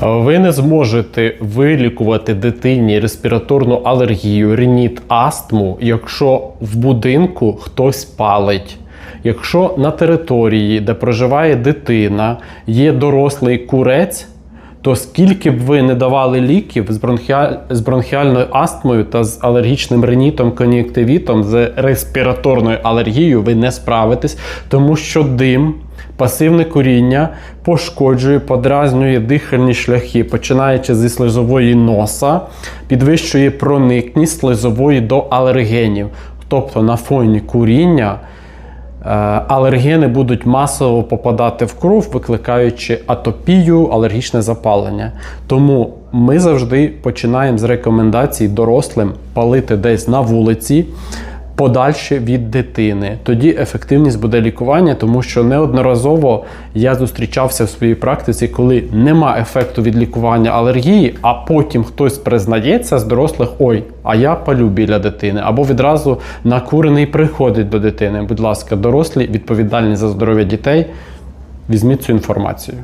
Ви не зможете вилікувати дитині респіраторну алергію, рініт, астму, якщо в будинку хтось палить. Якщо на території, де проживає дитина, є дорослий курець, то скільки б ви не давали ліків з, бронхіаль... з бронхіальною астмою та з алергічним ринітом, кон'юнктивітом, з респіраторною алергією, ви не справитесь, тому що дим, пасивне куріння пошкоджує, подразнює дихальні шляхи, починаючи зі слизової носа, підвищує проникність слизової до алергенів. Тобто на фоні куріння Е, алергени будуть масово попадати в кров, викликаючи атопію, алергічне запалення. Тому ми завжди починаємо з рекомендацій дорослим палити десь на вулиці. Подальше від дитини, тоді ефективність буде лікування, тому що неодноразово я зустрічався в своїй практиці, коли нема ефекту від лікування алергії, а потім хтось признається з дорослих: ой, а я палю біля дитини, або відразу накурений приходить до дитини. Будь ласка, дорослі, відповідальні за здоров'я дітей, візьміть цю інформацію.